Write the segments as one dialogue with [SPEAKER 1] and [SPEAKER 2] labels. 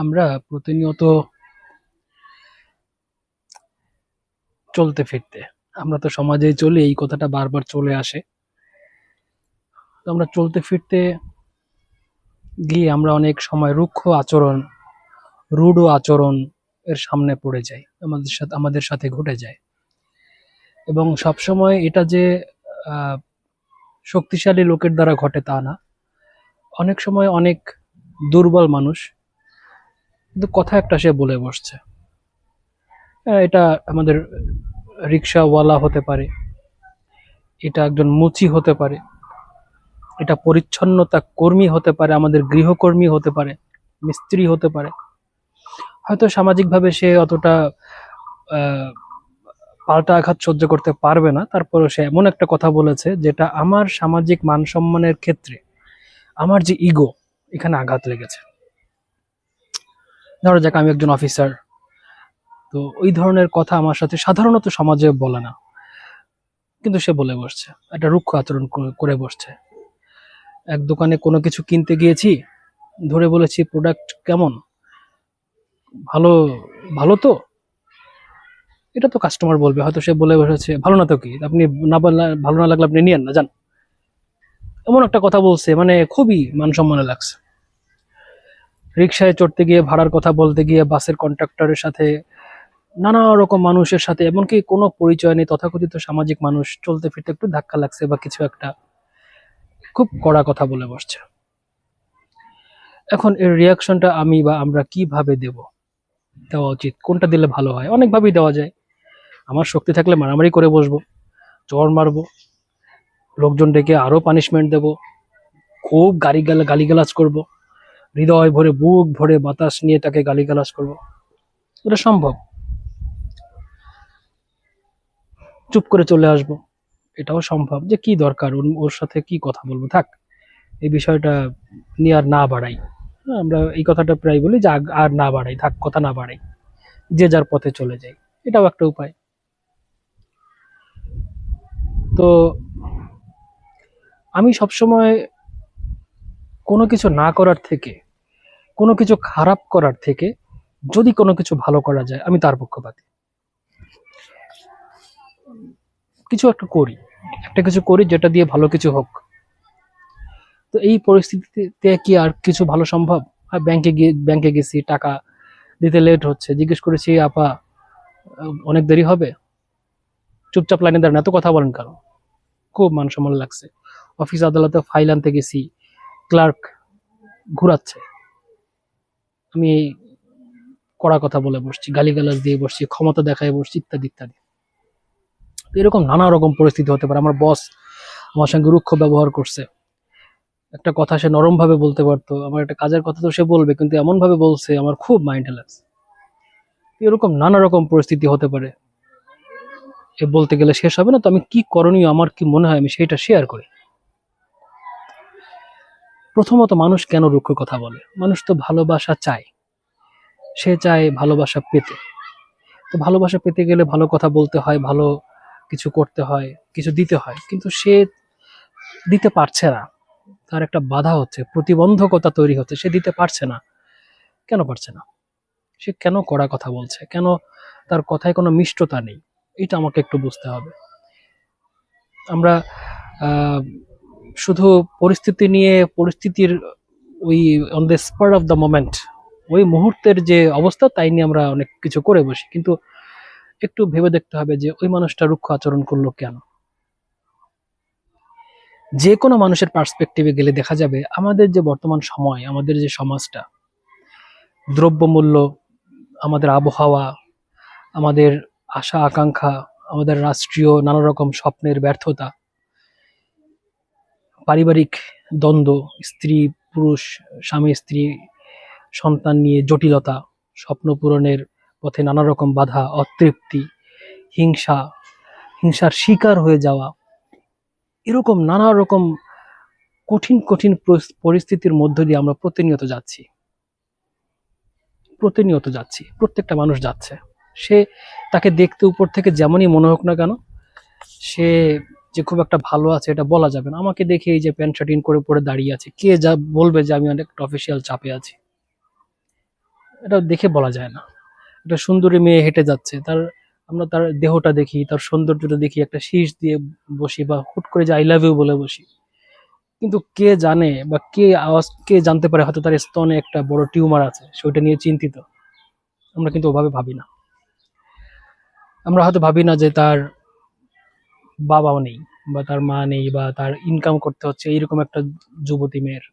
[SPEAKER 1] আমরা প্রতিনিয়ত চলতে ফিরতে। আমরা তো সমাজে চলি, এই কথাটা বারবার চলে আসে। তো আমরা চলতে ফিরতে গিয়ে আমরা অনেক সময় রুক্ষ আচরণ, রুড আচরণ এর সামনে পড়ে যাই, আমাদের সাথে আমাদের সাথে ঘটে যায়। এবং সবসময় এটা যে শক্তিশালী লোকের দ্বারা ঘটে তা না। অনেক সময় অনেক দুর্বল মানুষ কিন্তু কথা একটা সে বলে বসছে। এটা আমাদের রিক্সাওয়ালা হতে পারে, এটা একজন মুচি হতে পারে, এটা পরিচ্ছন্নতা কর্মী হতে পারে, আমাদের গৃহকর্মী হতে পারে, মিস্ত্রি হতে পারে। হয়তো সামাজিকভাবে সে অতটা পাল্টা আঘাত সহ্য করতে পারবে না। তারপরে সে এমন একটা কথা বলেছে যেটা আমার সামাজিক মান সম্মানের ক্ষেত্রে, আমার যে ইগো এখানে আঘাত লেগেছে। ধরো যাক, আমি একজন অফিসার তো ওই ধরনের কথা আমার সাথে সাধারণত সমাজে বলে না। কিন্তু সে বলে বসছে, একটা রুক্ষ আচরণ করে- বসছে। এক দোকানে কোনো কিছু কিনতে গিয়েছি, ধরে বলেছি প্রোডাক্ট কেমন? ভালো ভালো তো? এটা তো কাস্টমার বলবে, হয়তো সে বলে বসেছে, ভালো না তো কি? আপনি না ভালো না লাগলে আপনি নিয়েন না, যান। এমন একটা কথা বলছে মানে খুবই মান সম্মানে লাগছে। রিক্সায় চড়তে গিয়ে, ভাড়ার কথা বলতে গিয়ে, বাসের কন্ট্রাক্টরের সাথে, নানা রকম মানুষের সাথে, এমনকি কোনো পরিচয় নেই, তথাকথিত সামাজিক মানুষ, চলতে ফিরতে একটু ধাক্কা লাগছে বা কিছু একটা খুব কড়া কথা বলে বসছে। এখন এর রিয়াকশনটা আমি বা আমরা কীভাবে দেব? দেওয়া উচিত। কোনটা দিলে ভালো হয়? অনেকভাবেই দেওয়া যায়। আমার শক্তি থাকলে মারামারি করে বসবো চড় মারবো, লোকজন ডেকে আরও পানিশমেন্ট দেব, খুব গাড়ি গালা গালিগালাজ করব। হৃদয় ভরে বুক ভরে বাতাস নিয়ে তাকে গালিগালাজ করব। এটা সম্ভব। চুপ করে চলে আসব। এটাও সম্ভব যে কি দরকার? ওর- সাথে কি কথা বলব? থাক এই বিষয়টা নিয়ে আর না বাড়াই। হ্যাঁ, আমরা এই কথাটা প্রায় বলি যে আর না বাড়াই থাক কথা না বাড়াই। যে যার পথে চলে যাই। এটাও একটা উপায়। তো আমি সবসময় কোনো কিছু না করার থেকে কোনো কিছু খারাপ করার থেকে যদি কোনো কিছু ভালো করা যায়, আমি তার পক্ষপাতী। কিছু একটা করি। একটা কিছু করি যেটা দিয়ে ভালো কিছু হোক। তো এই পরিস্থিতিতে কি আর কিছু ভালো সম্ভব? আর ব্যাংকে গিয়ে ব্যাংকে গেছি, টাকা দিতে লেট হচ্ছে। জিজ্ঞেস করেছি, আপা, অনেক দেরি হবে? চুপচাপ লাইনে দাঁড়ান, এত কথা বলেন কেন? খুব মান সম্মান লাগছে। অফিস আদালতে ফাইল আনতে গেছি। ক্লার্ক ঘুরাচ্ছে। আমি কড়া কথা বলে বসছি, গালিগালাজ দিয়ে বসছি, ক্ষমতা দেখায় বসছি, ইত্যাদি ইত্যাদি। তো এরকম নানা রকম পরিস্থিতি হতে পারে। আমার বস আমার সঙ্গে রুক্ষ ব্যবহার করছে। একটা কথা সে নরম ভাবে বলতে পারতো, আমার একটা কাজের কথা তো সে বলবে, কিন্তু এমন ভাবে বলছে, আমার খুব মাইন্ডে লাগছে এরকম নানা রকম পরিস্থিতি হতে পারে। এ বলতে গেলে শেষ হবে না, তো আমি কি করণীয়, আমার কি মনে হয়, আমি সেটা শেয়ার করি। প্রথমত মানুষ কেন রুক্ষ কথা বলে? মানুষ তো ভালোবাসা চায়। সে চায় ভালোবাসা পেতে। তো ভালোবাসা পেতে গেলে ভালো কথা বলতে হয়, ভালো কিছু করতে হয়, কিছু দিতে হয়। কিন্তু সে দিতে পারছে না। তার একটা বাধা হচ্ছে, প্রতিবন্ধকতা তৈরি হচ্ছে। সে দিতে পারছে না। কেন পারছে না? সে কেন কড়া কথা বলছে? কেন তার কথায় কোনো মিষ্টতা নেই? এটা আমাকে একটু বুঝতে হবে। আমরা শুধু পরিস্থিতি নিয়ে পরিস্থিতির ওই on the spur of the moment ওই মুহূর্তের যে অবস্থা, তাই নিয়ে আমরা অনেক কিছু করে বসি। কিন্তু একটু ভেবে দেখতে হবে যে, ওই মানুষটা রুক্ষ আচরণ করল কেন? যে কোনো মানুষের পার্সপেক্টিভে গেলে দেখা যাবে, আমাদের যে বর্তমান সময়, আমাদের যে সমাজটা, দ্রব্যমূল্য, আমাদের আবহাওয়া, আমাদের আশা আকাঙ্ক্ষা আমাদের রাষ্ট্রীয় নানা রকম স্বপ্নের ব্যর্থতা পারিবারিক দ্বন্দ্ব, স্ত্রী, পুরুষ, স্বামী, স্ত্রী, সন্তান নিয়ে জটিলতা, স্বপ্ন পূরণের পথে নানা রকম বাধা, অতৃপ্তি, হিংসা, হিংসার শিকার হয়ে যাওয়া, এরকম নানা রকম কঠিন কঠিন পরিস্থিতির মধ্য দিয়ে আমরা প্রতিনিয়ত যাচ্ছি। প্রতিনিয়ত যাচ্ছি। প্রত্যেকটা মানুষ যাচ্ছে। সে তাকে দেখতে উপর থেকে যেমনই মনে হোক না কেন, সে যে খুব একটা ভালো আছে, এটা বলা যাবে না। আমাকে দেখে এই যে প্যান্ট শার্ট ইন করে পরে দাঁড়িয়ে আছে, কে যা বলবে যে আমি অনেক অফিসিয়াল চাপে আছি? এটা দেখে বলা যায় না। একটা সুন্দরী মেয়ে হেঁটে যাচ্ছে, তার আমরা তার দেহটা দেখি, তার সৌন্দর্যটা দেখি, একটা শীষ দিয়ে বসি বা হুট করে যে আই লাভ ইউ বলে বসি। কিন্তু কে জানে বা কে আওয়াজ, কে জানতে পারে হয়তো তার স্তনে একটা বড় টিউমার আছে, সেটা নিয়ে চিন্তিত। আমরা কিন্তু ওভাবে ভাবি না। আমরা হয়তো ভাবি না যে তার বাবাও নেই বা তার মা নেই বা তার ইনকাম করতে হচ্ছে, এইরকম একটা যুবতী মেয়ের।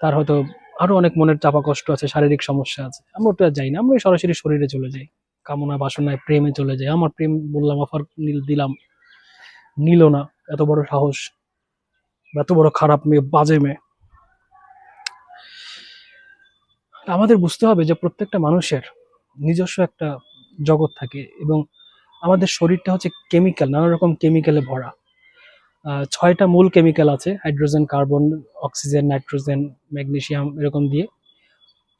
[SPEAKER 1] তার হয়তো আরও অনেক মনের চাপা কষ্ট আছে, শারীরিক সমস্যা আছে। আমরা ওটা যাই না আমরা সরাসরি শরীরে চলে যাই। কামনা বাসনায় প্রেমে চলে যাই। আমার প্রেম বললাম অফার দিলাম। নিল না, এত বড় সাহস, এত বড় খারাপ মেয়ে, বাজে মেয়ে। আমাদের বুঝতে হবে যে প্রত্যেকটা মানুষের নিজস্ব একটা জগৎ থাকে এবং আমাদের শরীরটা হচ্ছে কেমিক্যাল নানা রকম কেমিক্যালে ভরা। ছয়টা মূল কেমিক্যাল আছে hydrogen carbon oxygen nitrogen magnesium এরকম দিয়ে।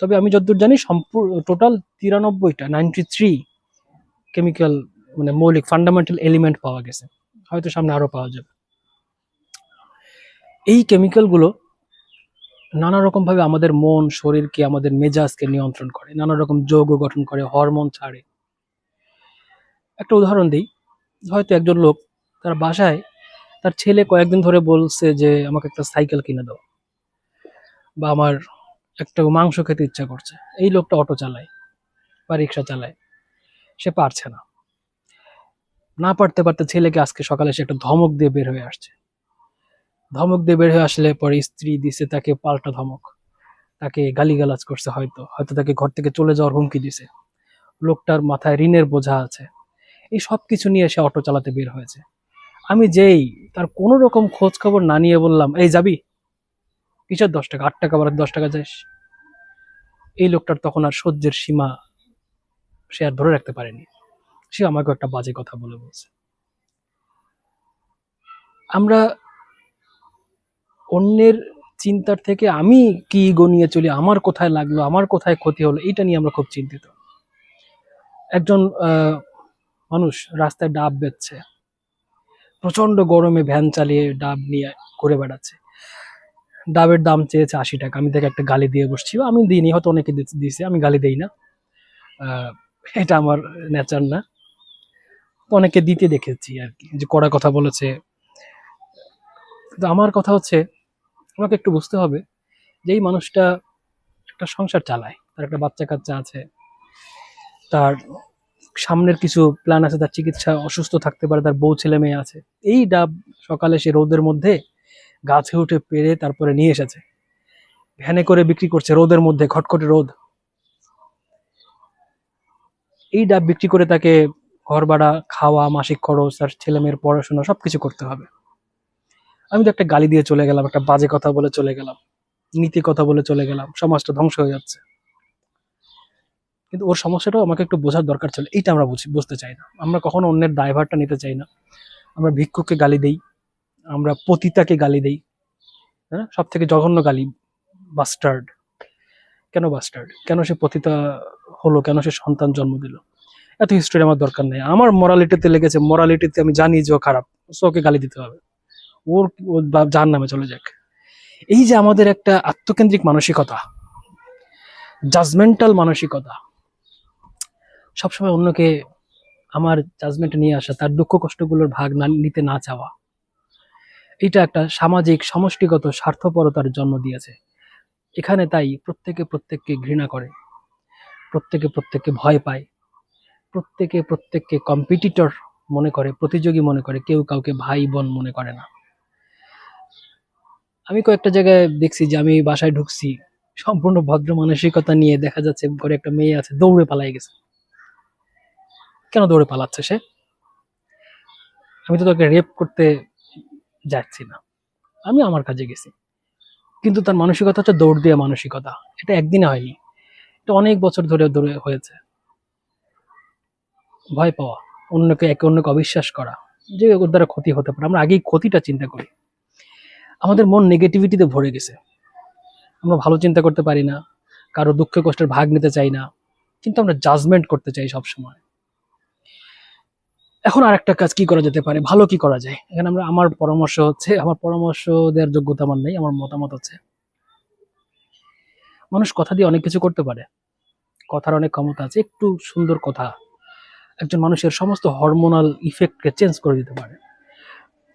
[SPEAKER 1] তবে আমি যতদূর জানি সম্পূর্ণ টোটাল তিরানব্বইটা নাইনটি থ্রি কেমিক্যাল মানে মৌলিক ফান্ডামেন্টাল এলিমেন্ট পাওয়া গেছে। হয়তো সামনে আরও পাওয়া যাবে। এই কেমিক্যালগুলো নানা রকম ভাবে আমাদের মন, শরীরকে, আমাদের মেজাজকে নিয়ন্ত্রণ করে নানা রকম যৌগ গঠন করে হরমোন ছাড়ে। একটা উদাহরণ দিই। হয়তো একজন লোক তার বাসায় তার ছেলে কয়েকদিন ধরে বলছে যে, আমাকে একটা সাইকেল কিনে দাও। বা, আমার একটা মাংস খেতে ইচ্ছা করছে। এই লোকটা অটো চালায় বা রিক্সা চালায়। সে পারছে না। না পারতে পারতে ছেলেকে আজকে সকালে সে একটা ধমক দিয়ে বের হয়ে আসছে। ধমক দিয়ে বের হয়ে আসলে পরে স্ত্রী দিছে তাকে পাল্টা ধমক। তাকে গালিগালাজ করছে হয়তো। হয়তো তাকে ঘর থেকে চলে যাওয়ার হুমকি দিছে। লোকটার মাথায় ঋণের বোঝা আছে। এই সব কিছু নিয়ে সে অটো চালাতে বের হয়েছে। আমি যেই তার কোনো রকম খোঁজ খবর না নিয়ে বললাম, এই যাবি? কিসের দশ টাকা? আট টাকা বাড়াতে দশ টাকা যাস এই লোকটার তখন আর সহ্যের সীমা সে আর ধরে রাখতে পারেনি। সে আমাকে একটা বাজে কথা বলে বলছে। আমরা অন্যের চিন্তার থেকে আমি কি গনিয়ে চলি, আমার কোথায় লাগল, আমার কোথায় ক্ষতি হলো এটা নিয়ে আমরা খুব চিন্তিত। একজন মানুষ রাস্তায় ডাব বেচছে প্রচণ্ড গরমে ভ্যান চালিয়ে ডাব নিয়ে ঘুরে বেড়াচ্ছে। ডাবের দাম চেয়েছে আশি টাকা। আমি তাকে একটা গালি দিয়ে বসছি আমি দিইনি, হয়তো অনেকে দি- দিছে আমি গালি দেই না। এটা আমার নেচার না। অনেকে দিতে দেখেছি আর কি, যে কড়া কথা বলেছে। কিন্তু আমার কথা হচ্ছে, আমাকে একটু বুঝতে হবে যে এই মানুষটা একটা সংসার চালায়। তার একটা বাচ্চা কাচ্চা আছে। তার সামনের কিছু প্ল্যান আছে, তার চিকিৎসা অসুস্থ থাকতে পারে, তার বউ ছেলে মেয়ে আছে। এই ডাব সকালে সে রোদের মধ্যে গাছে উঠে পেরে তারপরে নিয়ে এসেছে। ভ্যানে করে বিক্রি করছে রোদের মধ্যে, খটখটে রোদ। এই ডাব বিক্রি করে তাকে ঘর ভাড়া, খাওয়া, মাসিক খরচ, তার ছেলে মেয়ের পড়াশোনা, সবকিছু করতে হবে। আমি তো একটা গালি দিয়ে চলে গেলাম, একটা বাজে কথা বলে চলে গেলাম, নীতি কথা বলে চলে গেলাম, সমাজটা ধ্বংস হয়ে যাচ্ছে। কিন্তু ওর সমস্যাটাও আমাকে একটু বোঝার দরকার ছিল, এইটা আমরা বুঝি, বুঝতে চাই না। আমরা কখনো অন্যের দায়ভারটা নিতে চাই না। আমরা ভিক্ষুককে গালি দেই, আমরা পতিতাকে গালি দেই হ্যাঁ? সব থেকে জঘন্য গালি বাস্টার্ড কেন বাস্টার্ড কেন সে পতিতা হলো? কেন সে সন্তান জন্ম দিল? এত হিস্ট্রি আমার দরকার নেই। আমার মরালিটিতে লেগেছে মরালিটিতে আমি জানি যে ও খারাপ, so ওকে গালি দিতে হবে। ওর ওর যার নামে চলে যাক। এই যে আমাদের একটা আত্মকেন্দ্রিক মানসিকতা জাজমেন্টাল মানসিকতা সবসময় অন্যকে আমার জাজমেন্টে নিয়ে আসা, তার দুঃখ কষ্টগুলোর ভাগ না নিতে না চাওয়া। এটা একটা সামাজিক, সমষ্টিগত স্বার্থপরতার জন্ম দিয়েছে। এখানে তাই প্রত্যেকে প্রত্যেককে ঘৃণা করে, প্রত্যেকে প্রত্যেককে ভয় পায়, প্রত্যেকে প্রত্যেককে কম্পিটিটর মনে করে, প্রতিযোগী মনে করে, কেউ কাউকে ভাই বোন মনে করে না। আমি কয়েকটা জায়গায় দেখছি যে আমি বাসায় ঢুকছি, সম্পূর্ণ ভদ্র মানসিকতা নিয়ে দেখা যাচ্ছে ঘরে একটা মেয়ে আছে, দৌড়ে পালাই গেছে। কেন দৌড়ে পালাচ্ছে সে? আমি তো তোকে রেপ করতে যাচ্ছি না। আমি আমার কাজে গেছি। কিন্তু তার মানসিকতা হচ্ছে দৌড় দিয়ে মানসিকতা। এটা একদিনে হয়নি। এটা অনেক বছর ধরে ধরে হয়েছে। ভয় পাওয়া। অন্যকে, একে অন্যকে অবিশ্বাস করা। যে ওর দ্বারা ক্ষতি হতে পারে। আমরা আগেই ক্ষতিটা চিন্তা করি। আমাদের মন নেগেটিভিটিতে ভরে গেছে। আমরা ভালো চিন্তা করতে পারি না। কারও দুঃখ কষ্টের ভাগ নিতে চাই না। কিন্তু আমরা জাজমেন্ট করতে চাই সব সময় এখন আর একটা কাজ কি করা যেতে পারে? ভালো কি করা যায়? এখানে আমরা, আমার পরামর্শ হচ্ছে, আমার পরামর্শ দেওয়ার যোগ্যতা আমার নেই, আমার মতামত হচ্ছে মানুষ কথা দিয়ে অনেক কিছু করতে পারে। কথার অনেক ক্ষমতা আছে, একটু সুন্দর কথা। একজন মানুষের সমস্ত হরমোনাল ইফেক্টকে চেঞ্জ করে দিতে পারে।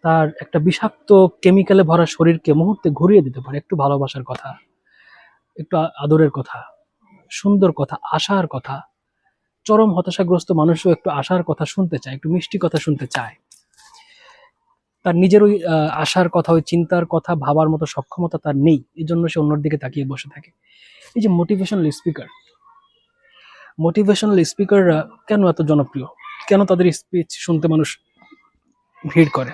[SPEAKER 1] তার একটা বিষাক্ত কেমিক্যালে ভরা শরীরকে মুহূর্তে ঘুরিয়ে দিতে পারে, একটু ভালোবাসার কথা, একটু আদরের কথা, সুন্দর কথা, আশার কথা। চরম হতাশাগ্রস্ত মানুষও একটু আশার কথা শুনতে চায়, একটু মিষ্টি কথা শুনতে চায়। তার নিজের ওই আশার কথা, ওই চিন্তার কথা, ভাবার মতো সক্ষমতা তার নেই। এই জন্য সে অন্যর দিকে তাকিয়ে বসে থাকে। এই যে মোটিভেশনাল স্পিকার মোটিভেশনাল স্পিকাররা কেন এত জনপ্রিয়? কেন তাদের স্পিচ শুনতে মানুষ ভিড় করে?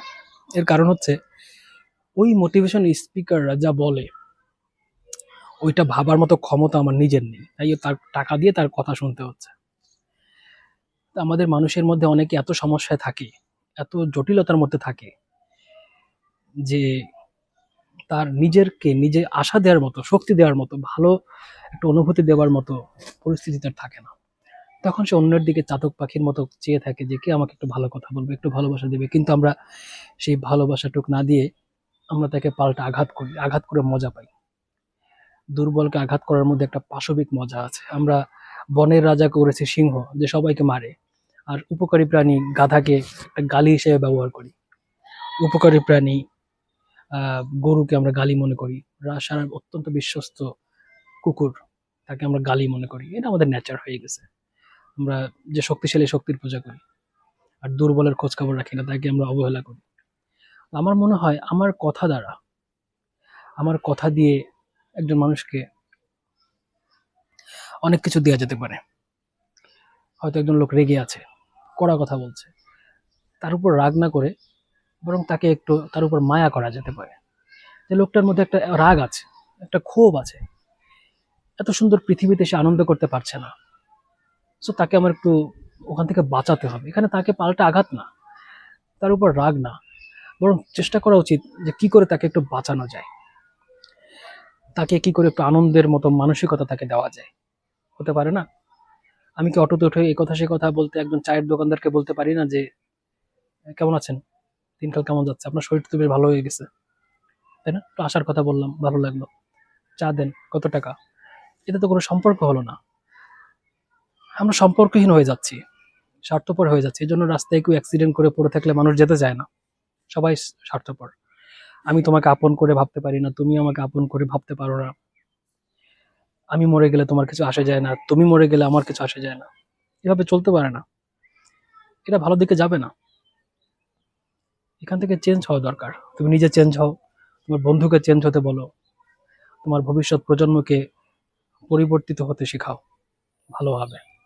[SPEAKER 1] এর কারণ হচ্ছে, ওই মোটিভেশন স্পিকাররা যা বলে, ওইটা ভাবার মতো ক্ষমতা আমার নিজের নেই। তাই তার টাকা দিয়ে তার কথা শুনতে হচ্ছে। তা আমাদের মানুষের মধ্যে অনেকে এত সমস্যায় থাকে, এত জটিলতার মধ্যে থাকে যে তার নিজেরকে নিজে আশা দেওয়ার মতো, শক্তি দেওয়ার মতো, ভালো একটা অনুভূতি দেওয়ার মতো পরিস্থিতি তার থাকে না। তখন সে অন্যের দিকে চাতক পাখির মতো চেয়ে থাকে যে, কে আমাকে একটু ভালো কথা বলবে, একটু ভালোবাসা দেবে? কিন্তু আমরা সেই ভালোবাসাটুক না দিয়ে আমরা তাকে পাল্টা আঘাত করি, আঘাত করে মজা পাই। দুর্বলকে আঘাত করার মধ্যে একটা পাশবিক মজা আছে। আমরা বনের রাজা করেছি সিংহ, যে সবাইকে মারে। আর উপকারী প্রাণী গাধাকে একটা গালি হিসেবে ব্যবহার করি। উপকারী প্রাণী গরুকে আমরা গালি মনে করি। সারা অত্যন্ত বিশ্বস্ত কুকুর, তাকে আমরা গালি মনে করি। এটা আমাদের নেচার হয়ে গেছে। আমরা যে শক্তিশালী শক্তির পূজা করি আর দুর্বলের খোঁজ খবর রাখি না, তাকে আমরা অবহেলা করি। আমার মনে হয় আমার কথা দ্বারা, আমার কথা দিয়ে একজন মানুষকে অনেক কিছু দেওয়া যেতে পারে। হয়তো একজন লোক রেগে আছে কড়া কথা বলছে। তার উপর রাগ না করে বরং তাকে একটু তার উপর মায়া করা যেতে পারে। যে লোকটার মধ্যে একটা রাগ আছে, একটা ক্ষোভ আছে, এত সুন্দর পৃথিবীতে সে আনন্দ করতে পারছে না। সো তাকে আমার একটু ওখান থেকে বাঁচাতে হবে। এখানে তাকে পাল্টা আঘাত না, তার উপর রাগ না। বরং চেষ্টা করা উচিত যে কি করে তাকে একটু বাঁচানো যায়। তাকে কি করে একটু আনন্দের মতো মানসিকতা তাকে দেওয়া যায়। হতে পারে না? আমি কি অটোতে উঠে এই কথা, সে কথা বলতে একজন চায়ের দোকানদারকে বলতে পারি না যে কেমন আছেন? দিনকাল কেমন যাচ্ছে? আপনার শরীর তো বেশ ভালো হয়ে গেছে। তাই না? তো আসার কথা বললাম, ভালো লাগল। চা দেন, কত টাকা? এটা তো কোনো সম্পর্ক হলো না। আমরা সম্পর্কহীন হয়ে যাচ্ছি, স্বার্থপর হয়ে যাচ্ছে। এই জন্য রাস্তায় কেউ অ্যাক্সিডেন্ট করে পড়ে থাকলে মানুষ যেতে চায় না। সবাই স্বার্থপর। আমি তোমাকে আপন করে ভাবতে পারি না তুমি আমাকে আপন করে ভাবতে পারো না। আমি মরে গেলে তোমার কিছু আসে যায় না, তুমি মরে গেলে আমার কিছু আসা যায় না। এভাবে চলতে পারে না। এটা ভালো দিকে যাবে না। এখান থেকে চেঞ্জ হওয়া দরকার। তুমি নিজে চেঞ্জ হও, তোমার বন্ধুকে চেঞ্জ হতে বলো, তোমার ভবিষ্যৎ প্রজন্মকে পরিবর্তিত হতে শেখাও। ভালো হবে।